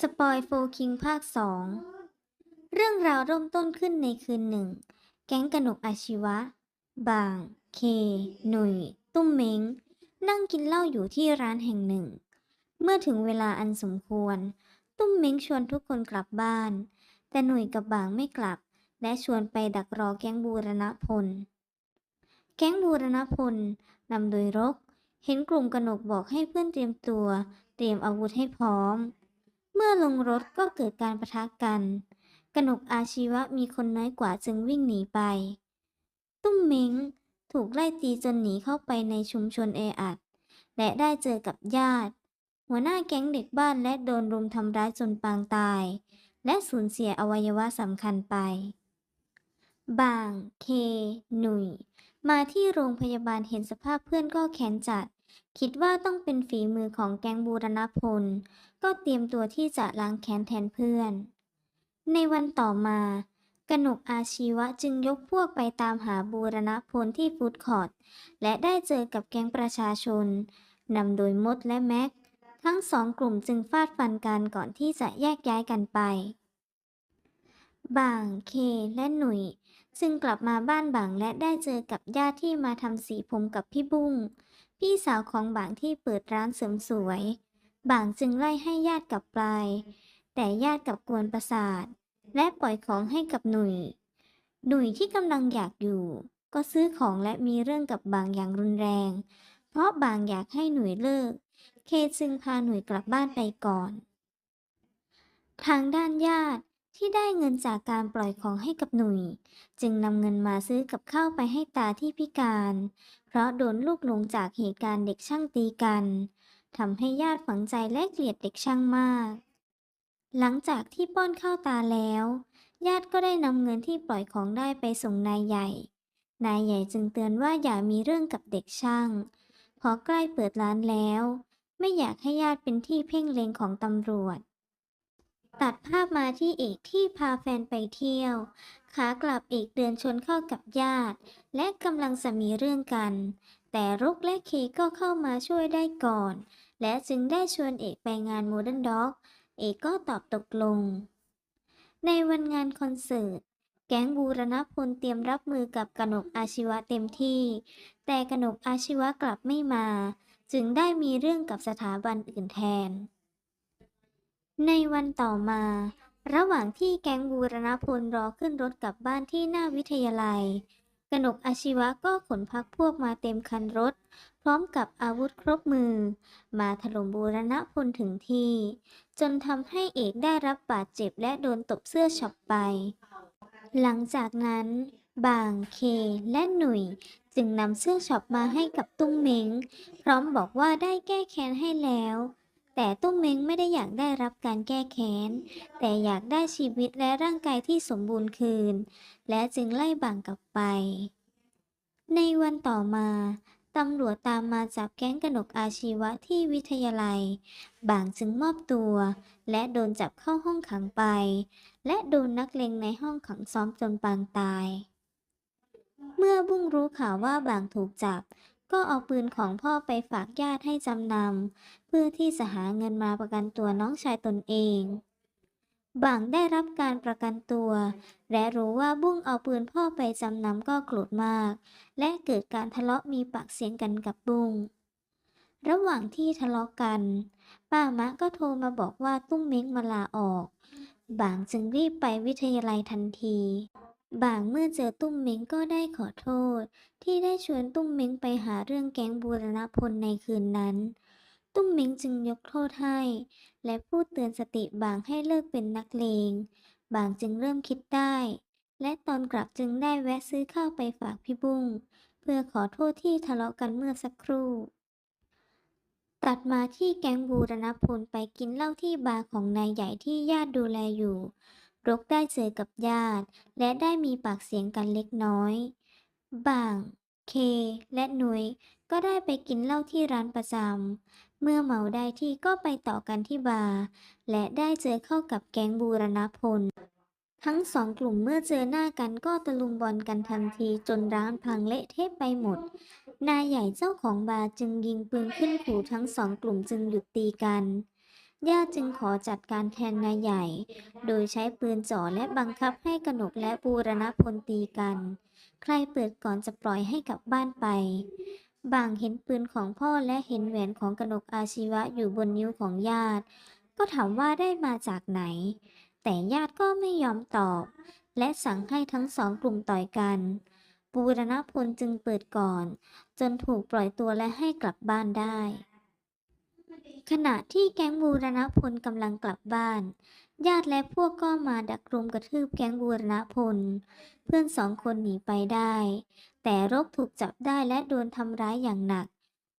สปอยโฟคิงภาคสองเรื่องราวเริ่มต้นขึ้นในคืนหนึ่ง แก๊งกนกอาชีวะ บาง เค หนุ่ยตุ้มเม้ง นั่งกินเหล้าอยู่ที่ร้านแห่งหนึ่ง เมื่อถึงเวลาอันสมควร ตุ้มเม้งชวนทุกคนกลับบ้าน แต่หนุ่ยกับบางไม่กลับ และชวนไปดักรอแก๊งบูรณพล แก๊งบูรณพลนำโดยรก เห็นกลุ่มกนกบอกให้เพื่อนเตรียมตัว เตรียมอาวุธให้พร้อม เมื่อลงรถก็เกิดการประทะกัน กนกอาชีวะมีคนน้อยกว่าจึงวิ่งหนีไป ตุ้มเม้งถูกไล่ตีจนหนีเข้าไปในชุมชนแออัด และได้เจอกับญาติ หัวหน้าแก๊งเด็กบ้านและโดนรุมทำร้ายจนปางตาย และสูญเสียอวัยวะสำคัญไป บาง เค หนุ่ย มาที่โรงพยาบาลเห็นสภาพเพื่อนก็แค้นจัด คิดว่าต้องเป็นฝีมือของแก๊งบูรณพล ก็เตรียมตัวที่จะล้างแค้นแทนเพื่อน ในวันต่อมากนกอาชีวะจึงยกพวกไปตามหาบูรณพลที่ฟูดคอร์ทและได้เจอกับแก๊งประชาชนนำโดยมดและแม็ก ทั้งสองกลุ่มจึงฟาดฟันกันก่อนที่จะแยกย้ายกันไปบางเคและหนุ่ย ซึ่งกลับมาบ้านบางและได้เจอกับญาติที่มาทำสีผมกับพี่บุ้ง พี่สาวของบางที่เปิดร้านเสริมสวย บางจึงไล่ให้ญาติกลับไปแต่ญาติกลับกวนประสาท และปล่อยของให้กับหนุ่ย หนุ่ยที่กำลังอยากอยู่ ก็ซื้อของและมีเรื่องกับบางอย่างรุนแรง เพราะบางอยากให้หนุ่ยเลิก เคจึงพาหนุ่ยกลับบ้านไปก่อน ทางด้านญาติ ที่ได้เงินจากการปล่อยของให้กับหนุ่ย จึงนำเงินมาซื้อกับข้าวไปให้ตาที่พิการ เพราะโดนลูกหลงจากเหตุการณ์เด็กช่างตีกันทำให้ญาติฝังใจและเกลียดเด็กช่างมาก หลังจากที่ป้อนข้าวตาแล้ว ญาติก็ได้นำเงินที่ปล่อยของได้ไปส่งนายใหญ่ นายใหญ่จึงเตือนว่าอย่ามีเรื่องกับเด็กช่างพราะใกล้เปิดร้านแล้ว ไม่อยากให้ญาติเป็นที่เพ่งเล็งของตำรวจ ตัดภาพมาที่เอกที่พาแฟนไปเที่ยว ขากลับเอกเดินชนเข้ากับญาติ และกำลังจะมีเรื่องกัน แต่รุกและเคก็เข้ามาช่วยได้ก่อน และจึงได้ชวนเอกไปงานโมเดิร์นด็อก เอกก็ตอบตกลง ในวันงานคอนเสิร์ต แก๊งบูรณพลเตรียมรับมือกับกนกอาชีวะเต็มที่ แต่กนกอาชีวะกลับไม่มา จึงได้มีเรื่องกับสถาบันอื่นแทน ในวันต่อมา ระหว่างที่แก๊งบูรณพลรอขึ้นรถกลับบ้านที่หน้าวิทยาลัย กนกอาชีวะก็ขนพักพวกมาเต็มคันรถ พร้อมกับอาวุธครบมือ มาถล่มบูรณพลถึงที่ จนทำให้เอกได้รับบาดเจ็บและโดนตบเสื้อช็อปไป หลังจากนั้น บางเคและหนุ่ยจึงนำเสื้อช็อปมาให้กับตุ้มเม้ง พร้อมบอกว่าได้แก้แค้นให้แล้ว แต่ตุ้มเม้งไม่ได้อยากได้รับการแก้แค้น แต่อยากได้ชีวิตและร่างกายที่สมบูรณ์คืน และจึงไล่บางกลับไป ในวันต่อมาตำรวจตามมาจับแก๊งกนกอาชีวะที่วิทยาลัย บางจึงมอบตัว และโดนจับเข้าห้องขังไป และโดนนักเลงในห้องขังซ้อมจนปางตาย เมื่อบุ้งรู้ข่าวว่าบางถูกจับ ก็เอาปืนของพ่อไปฝากญาติให้จำนำเพื่อที่จะหาเงินมาประกันตัวน้องชายตนเองบางได้รับการประกันตัว และรู้ว่าบุ้งเอาปืนพ่อไปจำนำก็โกรธมาก และเกิดการทะเลาะมีปากเสียงกันกับบุ้งระหว่างที่ทะเลาะกัน ป้ามะก็โทรมาบอกว่าตุ้มเม้งมาลาออก บางจึงรีบไปวิทยาลัยทันที บางเมื่อเจอตุ้มเม้งก็ได้ขอโทษ ที่ได้ชวนตุ้มเม้งไปหาเรื่องแก๊งบูรณพลในคืนนั้น ตุ้มเม้งจึงยกโทษให้ และพูดเตือนสติบางให้เลิกเป็นนักเลง บางจึงเริ่มคิดได้ และตอนกลับจึงได้แวะซื้อข้าวไปฝากพี่บุ้งเพื่อขอโทษที่ทะเลาะกันเมื่อสักครู่ ตัดมาที่แก๊งบูรณพลไปกินเหล้าที่บาร์ของนายใหญ่ที่ญาติดูแลอยู่ รกได้เจอกับญาติ และได้มีปากเสียงกันเล็กน้อยบาง เค และหนุยก็ได้ไปกินเหล้าที่ร้านประจำ เมื่อเมาได้ที่ก็ไปต่อกันที่บาร์ และได้เจอเข้ากับแก๊งบูรณพล ทั้งสองกลุ่มเมื่อเจอหน้ากันก็ตะลุมบอลกันทันทีจนร้านพังเละเทะไปหมด นายใหญ่เจ้าของบาร์จึงยิงปืนขึ้นขู่ทั้งสองกลุ่มจึงหยุดตีกัน ญาติจึงขอจัดการแทนนายใหญ่ โดยใช้ปืนจ่อและบังคับให้กนกและบูรณพลตีกัน ใครเปิดก่อนจะปล่อยให้กลับบ้านไป บางเห็นปืนของพ่อและเห็นแหวนของกนกอาชีวะอยู่บนนิ้วของญาติ ก็ถามว่าได้มาจากไหน แต่ญาติก็ไม่ยอมตอบ และสั่งให้ทั้งสองกลุ่มต่อยกันบูรณพลจึงเปิดก่อน จนถูกปล่อยตัวและให้กลับบ้านได้ ขณะที่แก๊งบูรณพลกำลังกลับบ้าน ญาติและพวกก็มาดักรุมกระทืบแก๊งบูรณพล เพื่อนสองคนหนีไปได้ แต่รกถูกจับได้และโดนทำร้ายอย่างหนัก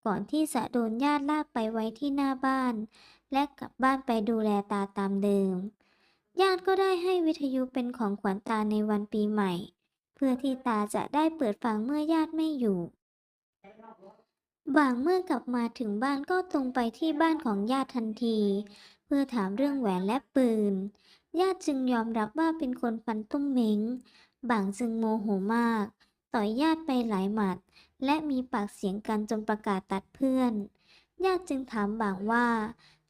ก่อนที่จะโดนญาติลากไปไว้ที่หน้าบ้าน และกลับบ้านไปดูแลตาตามเดิม ญาติก็ได้ให้วิทยุเป็นของขวัญตาในวันปีใหม่ เพื่อที่ตาจะได้เปิดฟังเมื่อญาติไม่อยู่ บางเมื่อกลับมาถึงบ้านก็ตรงไปที่บ้านของญาติทันที เพื่อถามเรื่องแหวนและปืน ญาติจึงยอมรับว่าเป็นคนฟันตุ้มเม้ง บางจึงโมโหมาก ต่อยญาติไปหลายหมัด และมีปากเสียงกันจนประกาศตัดเพื่อน ญาติจึงถามบางว่า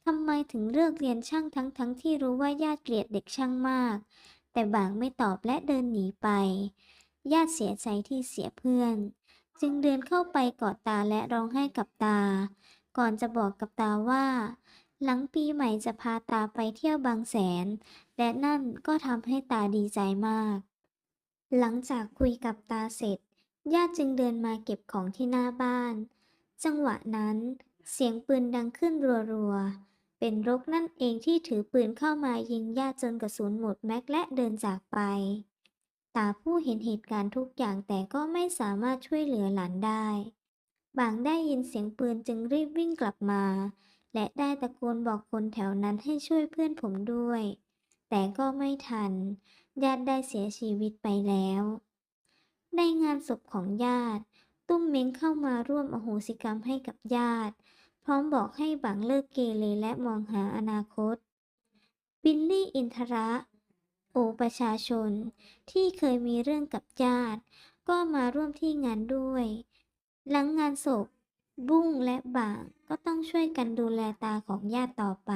ทำไมถึงเลือกเรียนช่างทั้งทั้งที่รู้ว่าญาติเกลียดเด็กช่างมาก แต่บางไม่ตอบและเดินหนีไป ญาติเสียใจที่เสียเพื่อน จึงเดินเข้าไปกอดตาและร้องไห้กับตา ก่อนจะบอกกับตาว่า หลังปีใหม่จะพาตาไปเที่ยวบางแสน และนั่นก็ทำให้ตาดีใจมาก หลังจากคุยกับตาเสร็จ ญาติจึงเดินมาเก็บของที่หน้าบ้าน จังหวะนั้นเสียงปืนดังขึ้นรัวๆ เป็นรกนั่นเองที่ถือปืนเข้ามายิงญาติจนกระสุนหมดแม็กและเดินจากไป ตาผู้เห็นเหตุการณ์ทุกอย่างแต่ก็ไม่สามารถช่วยเหลือหลานได้ บางได้ยินเสียงปืนจึงรีบวิ่งกลับมา และได้ตะโกนบอกคนแถวนั้นให้ช่วยเพื่อนผมด้วย แต่ก็ไม่ทัน ญาติได้เสียชีวิตไปแล้ว ในงานศพของญาติ ตุ้มเม้งเข้ามาร่วมอโหสิกรรมให้กับญาติ พร้อมบอกให้บังเลิกเกเรและมองหาอนาคต บิลลี่อินทระ โอประชาชน ที่เคยมีเรื่องกับญาติ ก็มาร่วมที่งานด้วย หลังงานศพ บุ้งและบางก็ต้องช่วยกันดูแลตาของญาติต่อไป